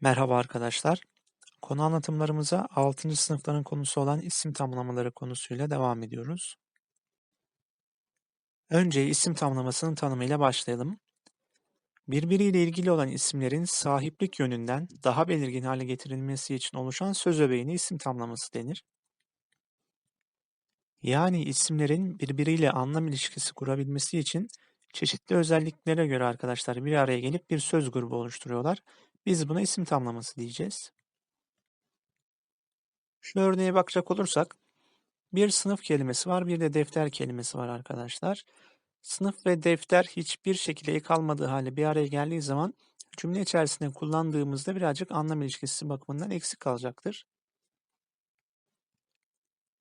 Merhaba arkadaşlar. Konu anlatımlarımıza 6. sınıfların konusu olan isim tamlamaları konusuyla devam ediyoruz. Önce isim tamlamasının tanımıyla başlayalım. Birbiriyle ilgili olan isimlerin sahiplik yönünden daha belirgin hale getirilmesi için oluşan söz öbeğine isim tamlaması denir. Yani isimlerin birbiriyle anlam ilişkisi kurabilmesi için çeşitli özelliklere göre arkadaşlar bir araya gelip bir söz grubu oluşturuyorlar. Biz buna isim tamlaması diyeceğiz. Şu örneğe bakacak olursak bir sınıf kelimesi var, bir de defter kelimesi var arkadaşlar. Sınıf ve defter hiçbir şekilde ek almadığı halde bir araya geldiği zaman cümle içerisinde kullandığımızda birazcık anlam ilişkisi bakımından eksik kalacaktır.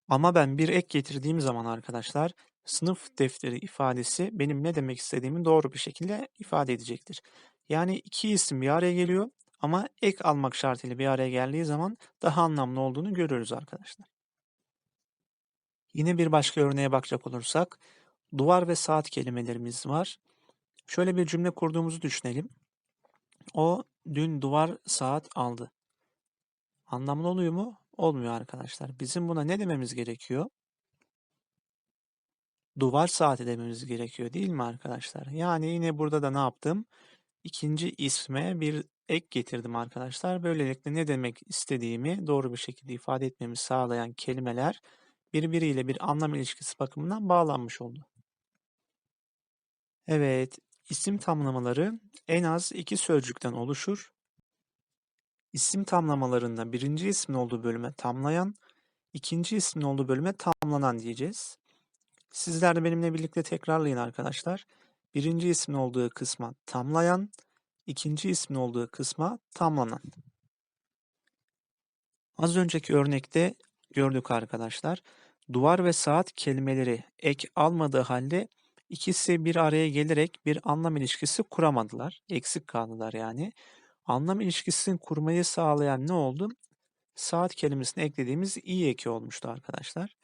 Ama ben bir ek getirdiğim zaman arkadaşlar sınıf defteri ifadesi benim ne demek istediğimi doğru bir şekilde ifade edecektir. Yani iki isim bir araya geliyor ama ek almak şartıyla bir araya geldiği zaman daha anlamlı olduğunu görüyoruz arkadaşlar. Yine bir başka örneğe bakacak olursak duvar ve saat kelimelerimiz var. Şöyle bir cümle kurduğumuzu düşünelim. O dün duvar saat aldı. Anlamlı oluyor mu? Olmuyor arkadaşlar. Bizim buna ne dememiz gerekiyor? Duvar saati dememiz gerekiyor değil mi arkadaşlar? Yani yine burada da ne yaptım? İkinci isme bir ek getirdim arkadaşlar. Böylelikle ne demek istediğimi doğru bir şekilde ifade etmemi sağlayan kelimeler birbiriyle bir anlam ilişkisi bakımından bağlanmış oldu. Evet, isim tamlamaları en az iki sözcükten oluşur. İsim tamlamalarında birinci ismin olduğu bölüme tamlayan, ikinci ismin olduğu bölüme tamlanan diyeceğiz. Sizler de benimle birlikte tekrarlayın arkadaşlar. Birinci ismin olduğu kısma tamlayan, ikinci ismin olduğu kısma tamlanan. Az önceki örnekte gördük arkadaşlar. Duvar ve saat kelimeleri ek almadığı halde ikisi bir araya gelerek bir anlam ilişkisi kuramadılar. Eksik kaldılar yani. Anlam ilişkisini kurmayı sağlayan ne oldu? Saat kelimesini eklediğimiz i eki olmuştu arkadaşlar.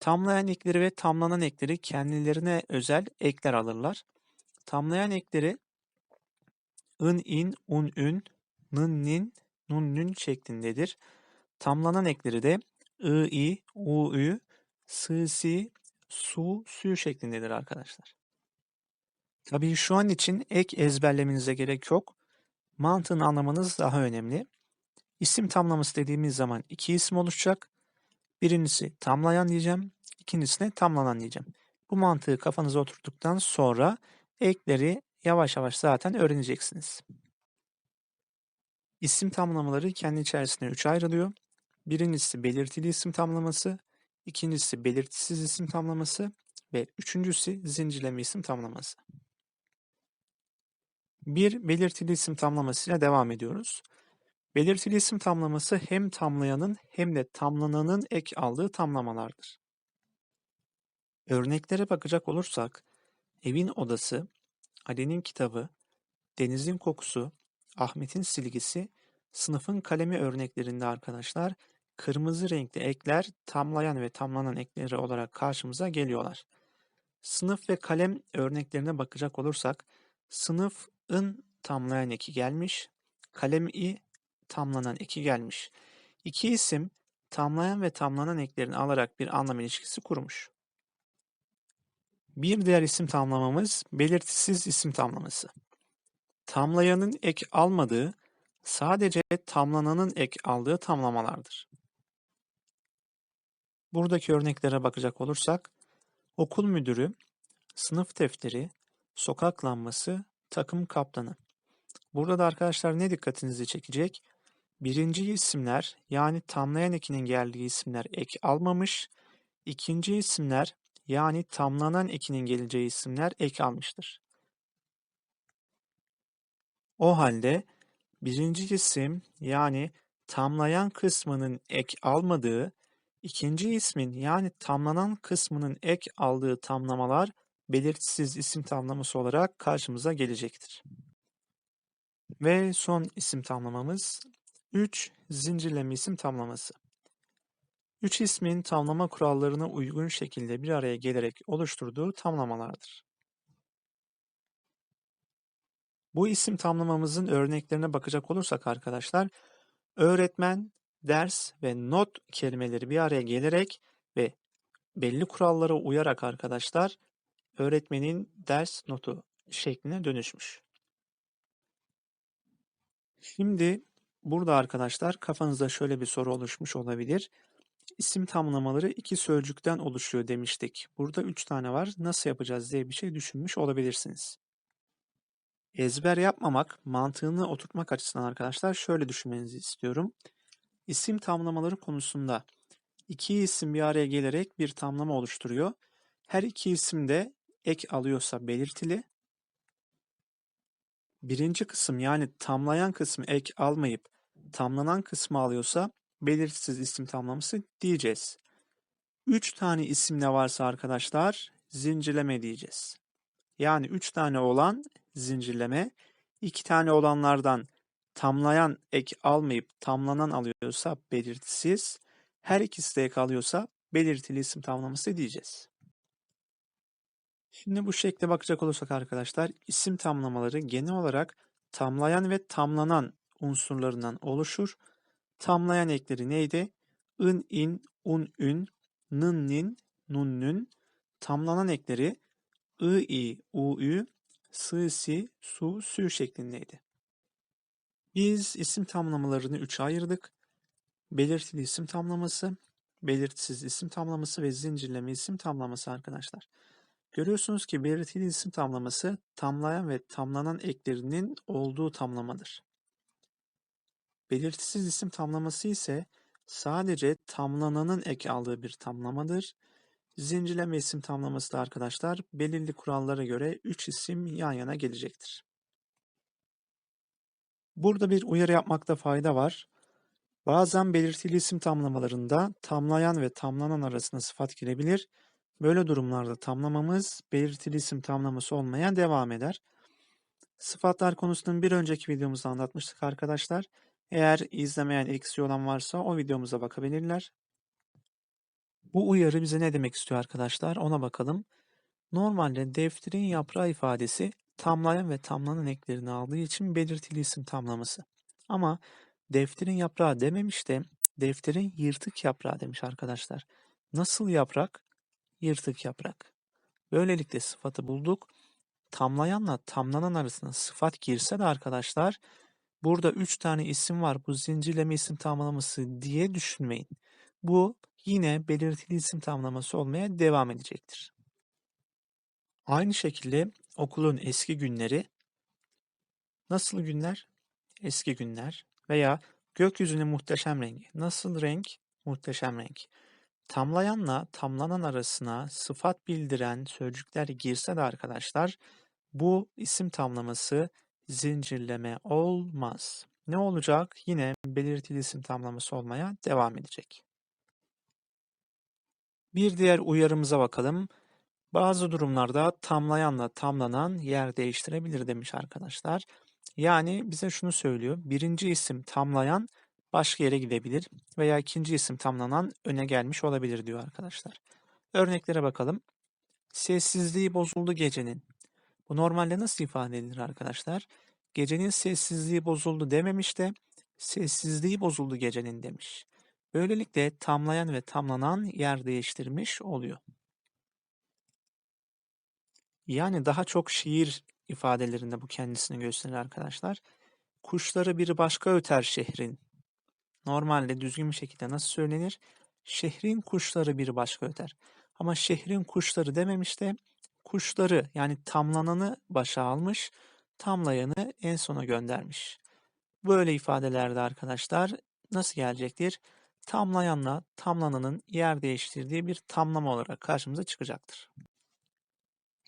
Tamlayan ekleri ve tamlanan ekleri kendilerine özel ekler alırlar. Tamlayan ekleri ın, in, un, ün, nın, nin, nun, nün şeklindedir. Tamlanan ekleri de ı, i, u, ü, sı, si, su, sü şeklindedir arkadaşlar. Tabii şu an için ek ezberlemenize gerek yok. Mantığını anlamanız daha önemli. İsim tamlaması dediğimiz zaman iki isim oluşacak. Birincisi tamlayan diyeceğim, ikincisine tamlanan diyeceğim. Bu mantığı kafanıza oturttuktan sonra ekleri yavaş yavaş zaten öğreneceksiniz. İsim tamlamaları kendi içerisinde üç ayrılıyor. Birincisi belirtili isim tamlaması, ikincisi belirtisiz isim tamlaması ve üçüncüsü zincirleme isim tamlaması. Bir belirtili isim tamlamasıyla devam ediyoruz. Belirtili isim tamlaması hem tamlayanın hem de tamlananın ek aldığı tamlamalardır. Örneklere bakacak olursak, evin odası, Ali'nin kitabı, denizin kokusu, Ahmet'in silgisi, sınıfın kalemi örneklerinde arkadaşlar kırmızı renkli ekler tamlayan ve tamlanan ekleri olarak karşımıza geliyorlar. Sınıf ve kalem örneklerine bakacak olursak sınıfın tamlayan eki gelmiş, kalem-i tamlanan eki gelmiş. İki isim tamlayan ve tamlanan eklerini alarak bir anlam ilişkisi kurmuş. Bir diğer isim tamlamamız belirtisiz isim tamlaması. Tamlayanın ek almadığı, sadece tamlananın ek aldığı tamlamalardır. Buradaki örneklere bakacak olursak, okul müdürü, sınıf defteri, sokak lambası, takım kaptanı. Burada da arkadaşlar ne dikkatinizi çekecek? Birinci isimler yani tamlayan ekinin geldiği isimler ek almamış, ikinci isimler yani tamlanan ekinin geleceği isimler ek almıştır. O halde birinci isim yani tamlayan kısmının ek almadığı, ikinci ismin yani tamlanan kısmının ek aldığı tamlamalar belirtisiz isim tamlaması olarak karşımıza gelecektir. Ve son isim tamlamamız 3 zincirleme isim tamlaması. Üç ismin tamlama kurallarına uygun şekilde bir araya gelerek oluşturduğu tamlamalardır. Bu isim tamlamamızın örneklerine bakacak olursak arkadaşlar, öğretmen, ders ve not kelimeleri bir araya gelerek ve belli kurallara uyarak arkadaşlar öğretmenin ders notu şekline dönüşmüş. Şimdi burada arkadaşlar kafanızda şöyle bir soru oluşmuş olabilir. İsim tamlamaları iki sözcükten oluşuyor demiştik. Burada üç tane var. Nasıl yapacağız diye bir şey düşünmüş olabilirsiniz. Ezber yapmamak, mantığını oturtmak açısından arkadaşlar şöyle düşünmenizi istiyorum. İsim tamlamaları konusunda iki isim bir araya gelerek bir tamlama oluşturuyor. Her iki isim de ek alıyorsa belirtili. Birinci kısım yani tamlayan kısmı ek almayıp tamlanan kısmı alıyorsa belirsiz isim tamlaması diyeceğiz. Üç tane isim ne varsa arkadaşlar zincirleme diyeceğiz. Yani üç tane olan zincirleme, iki tane olanlardan tamlayan ek almayıp tamlanan alıyorsa belirtisiz, her ikisi de ek alıyorsa belirtili isim tamlaması diyeceğiz. Şimdi bu şekle bakacak olursak arkadaşlar isim tamlamaları genel olarak tamlayan ve tamlanan unsurlarından oluşur. Tamlayan ekleri neydi? ın, in, un, ün, nın, nin, nun, nün. Tamlanan ekleri ı, i, u, ü, sı, si, su, sü şeklindeydi. Biz isim tamlamalarını üçe ayırdık. Belirtili isim tamlaması, belirtisiz isim tamlaması ve zincirleme isim tamlaması arkadaşlar. Görüyorsunuz ki belirtili isim tamlaması tamlayan ve tamlanan eklerinin olduğu tamlamadır. Belirtisiz isim tamlaması ise sadece tamlananın ek aldığı bir tamlamadır. Zincirleme isim tamlaması da arkadaşlar belirli kurallara göre 3 isim yan yana gelecektir. Burada bir uyarı yapmakta fayda var. Bazen belirtili isim tamlamalarında tamlayan ve tamlanan arasında sıfat girebilir. Böyle durumlarda tamlamamız belirtili isim tamlaması olmaya devam eder. Sıfatlar konusunu bir önceki videomuzda anlatmıştık arkadaşlar. Eğer izlemeyen eksiği olan varsa o videomuza bakabilirler. Bu uyarı bize ne demek istiyor arkadaşlar? Ona bakalım. Normalde defterin yaprağı ifadesi tamlayan ve tamlanan eklerini aldığı için belirtili isim tamlaması. Ama defterin yaprağı dememiş de defterin yırtık yaprağı demiş arkadaşlar. Nasıl yaprak? Yırtık yaprak. Böylelikle sıfatı bulduk. Tamlayanla tamlanan arasında sıfat girse de arkadaşlar burada üç tane isim var bu zincirleme isim tamlaması diye düşünmeyin. Bu yine belirtili isim tamlaması olmaya devam edecektir. Aynı şekilde okulun eski günleri nasıl günler? Eski günler veya gökyüzünün muhteşem rengi. Nasıl renk? Muhteşem renk. Tamlayanla tamlanan arasına sıfat bildiren sözcükler girse de arkadaşlar bu isim tamlaması zincirleme olmaz. Ne olacak? Yine belirtili isim tamlaması olmaya devam edecek. Bir diğer uyarımıza bakalım. Bazı durumlarda tamlayanla tamlanan yer değiştirebilir demiş arkadaşlar. Yani bize şunu söylüyor. Birinci isim tamlayan başka yere gidebilir veya ikinci isim tamlanan öne gelmiş olabilir diyor arkadaşlar. Örneklere bakalım. Sessizliği bozuldu gecenin. Bu normalde nasıl ifade edilir arkadaşlar? Gecenin sessizliği bozuldu dememiş de sessizliği bozuldu gecenin demiş. Böylelikle tamlayan ve tamlanan yer değiştirmiş oluyor. Yani daha çok şiir ifadelerinde bu kendisini gösterir arkadaşlar. Kuşları bir başka öter şehrin. Normalde düzgün bir şekilde nasıl söylenir? Şehrin kuşları bir başka öter. Ama şehrin kuşları dememiş de kuşları yani tamlananı başa almış, tamlayanı en sona göndermiş. Böyle ifadelerde arkadaşlar nasıl gelecektir? Tamlayanla tamlananın yer değiştirdiği bir tamlama olarak karşımıza çıkacaktır.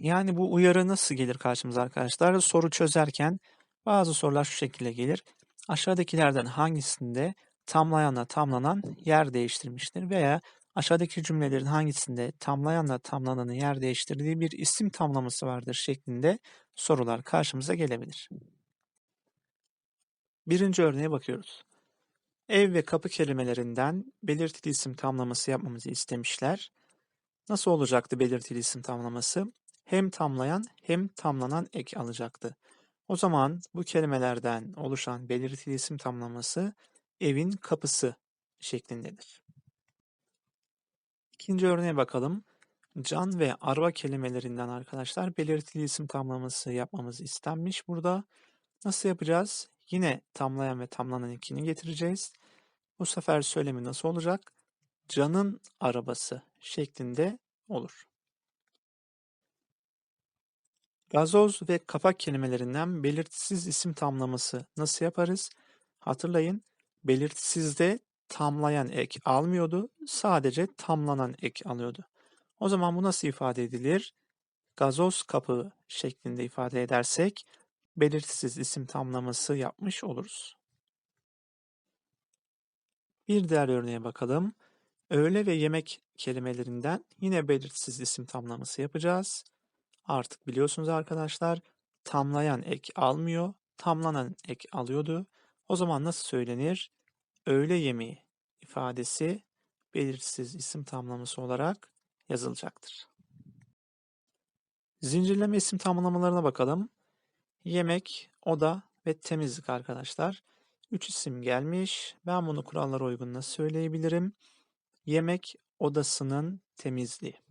Yani bu uyarı nasıl gelir karşımıza arkadaşlar? Soru çözerken bazı sorular şu şekilde gelir. Aşağıdakilerden hangisinde tamlayanla tamlanan yer değiştirmiştir veya aşağıdaki cümlelerin hangisinde tamlayanla tamlananın yer değiştirdiği bir isim tamlaması vardır şeklinde sorular karşımıza gelebilir. Birinci örneğe bakıyoruz. Ev ve kapı kelimelerinden belirtili isim tamlaması yapmamızı istemişler. Nasıl olacaktı belirtili isim tamlaması? Hem tamlayan hem tamlanan ek alacaktı. O zaman bu kelimelerden oluşan belirtili isim tamlaması evin kapısı şeklindedir. İkinci örneğe bakalım. Can ve araba kelimelerinden arkadaşlar belirtili isim tamlaması yapmamız istenmiş burada. Nasıl yapacağız? Yine tamlayan ve tamlanan ikini getireceğiz. Bu sefer söylemi nasıl olacak? Can'ın arabası şeklinde olur. Gazoz ve kapak kelimelerinden belirtisiz isim tamlaması nasıl yaparız? Hatırlayın, belirtisizde tamlayan ek almıyordu, sadece tamlanan ek alıyordu. O zaman bu nasıl ifade edilir? Gazoz kapı şeklinde ifade edersek belirtisiz isim tamlaması yapmış oluruz. Bir diğer örneğe bakalım. Öğle ve yemek kelimelerinden yine belirtisiz isim tamlaması yapacağız. Artık biliyorsunuz arkadaşlar tamlayan ek almıyor, tamlanan ek alıyordu. O zaman nasıl söylenir? Öğle yemeği ifadesi belirsiz isim tamlaması olarak yazılacaktır. Zincirleme isim tamlamalarına bakalım. Yemek, oda ve temizlik arkadaşlar. Üç isim gelmiş. Ben bunu kurallara uygun nasıl söyleyebilirim? Yemek odasının temizliği.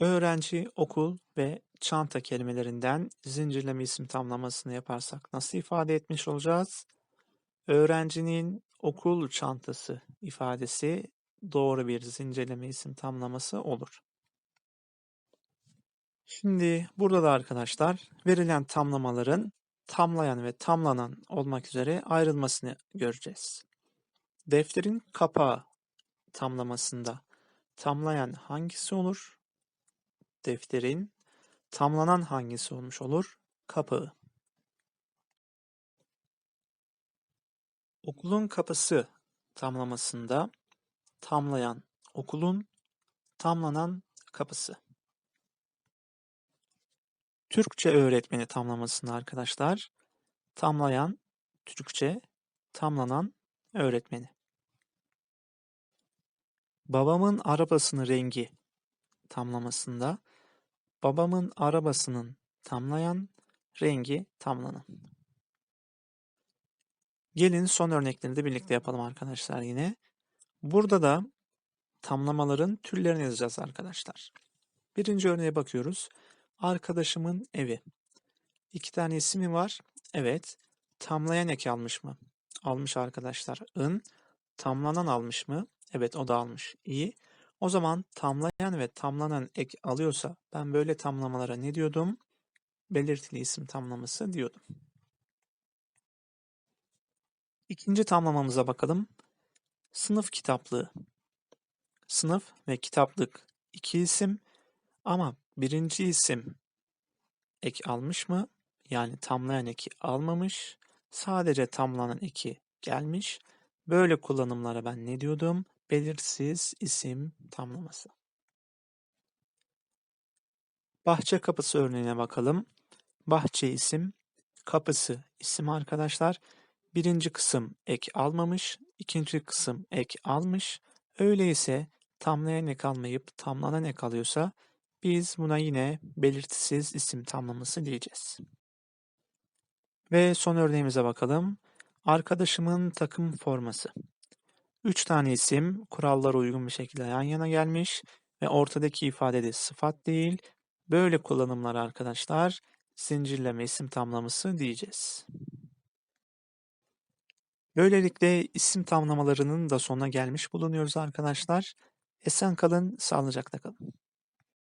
Öğrenci, okul ve çanta kelimelerinden zincirleme isim tamlamasını yaparsak nasıl ifade etmiş olacağız? Öğrencinin okul çantası ifadesi doğru bir zincirleme isim tamlaması olur. Şimdi burada da arkadaşlar verilen tamlamaların tamlayan ve tamlanan olmak üzere ayrılmasını göreceğiz. Defterin kapağı tamlamasında tamlayan hangisi olur? defterin tamlanan hangisi olmuş olur? Kapağı. Okulun kapısı tamlamasında tamlayan okulun, tamlanan kapısı. Türkçe öğretmeni tamlamasında arkadaşlar tamlayan Türkçe, tamlanan öğretmeni. Babamın arabasının rengi tamlamasında Babamın arabasının tamlayan, rengi tamlanan. Gelin son örneklerini de birlikte yapalım arkadaşlar yine. Burada da tamlamaların türlerini yazacağız arkadaşlar. Birinci örneğe bakıyoruz. Arkadaşımın evi. İki tane ismi var. Evet. Tamlayan eki almış mı? Almış arkadaşlar. In. Tamlanan almış mı? Evet o da almış. İyi. O zaman tamlayan ve tamlanan ek alıyorsa ben böyle tamlamalara ne diyordum? Belirtili isim tamlaması diyordum. İkinci tamlamamıza bakalım. Sınıf kitaplığı. Sınıf ve kitaplık iki isim ama birinci isim ek almış mı? Yani tamlayan eki almamış. Sadece tamlanan eki gelmiş. Böyle kullanımlara ben ne diyordum? Belirsiz isim tamlaması. Bahçe kapısı örneğine bakalım. Bahçe isim, kapısı isim arkadaşlar. Birinci kısım ek almamış, ikinci kısım ek almış. Öyleyse tamlayan ek almayıp tamlanan ek alıyorsa biz buna yine belirtisiz isim tamlaması diyeceğiz. Ve son örneğimize bakalım. Arkadaşımın takım forması. Üç tane isim kurallara uygun bir şekilde yan yana gelmiş ve ortadaki ifade de sıfat değil. Böyle kullanımlar arkadaşlar zincirleme isim tamlaması diyeceğiz. Böylelikle isim tamlamalarının da sonuna gelmiş bulunuyoruz arkadaşlar. Esen kalın, sağlıcakla kalın.